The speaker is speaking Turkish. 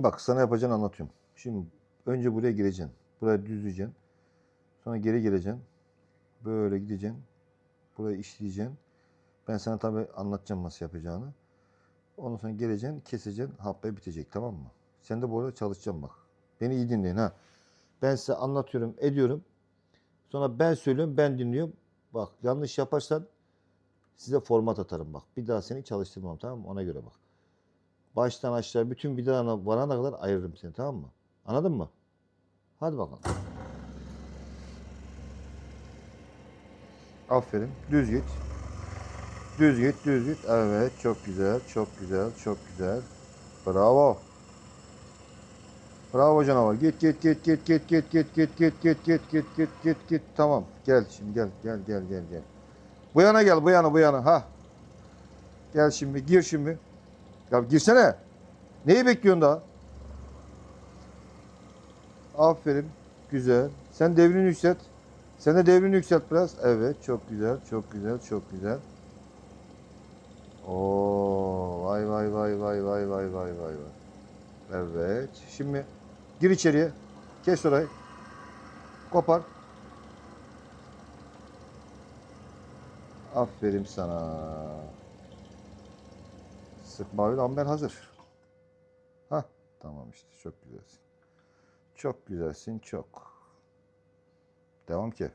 Bak sana yapacağını anlatıyorum. Şimdi önce buraya gireceksin. Buraya düzleyeceksin. Sonra geri geleceksin. Böyle gideceksin. Burayı işleyeceksin. Ben sana tabii anlatacağım nasıl yapacağını. Ondan sonra geleceksin, keseceksin, hapla bitecek tamam mı? Sen de bu arada çalışacaksın bak. Beni iyi dinleyin ha. Ben size anlatıyorum, ediyorum. Sonra ben söylüyorum, ben dinliyorum. Bak yanlış yaparsan size format atarım bak. Bir daha seni çalıştırmam tamam mı? Ona göre bak. Baştan aşağı bütün vidalarına varana kadar ayırırım seni tamam mı? Anladın mı? Hadi bakalım. Aferin. Düz git. Düz git, düz git. Evet, çok güzel, çok güzel, çok güzel. Bravo. Bravo canavar. Git, git, git, git, git, git, git, git, git, git, git, git, git, git, git. Tamam. Gel şimdi, gel, gel, gel, gel, gel. Bu yana gel, bu yana, bu yana. Ha. Gel şimdi, gir şimdi. Ya girsene. Neyi bekliyorsun daha? Aferin. Güzel. Sen devrini yükselt. Sen de devrini yükselt biraz. Evet. Çok güzel. Çok güzel. Çok güzel. Oo, vay vay vay vay vay vay vay vay vay. Evet. Şimdi gir içeriye. Kes orayı. Kopar. Aferin sana. Sık mavi amber hazır. Ha, tamam işte çok güzelsin. Çok güzelsin çok. Devam ki.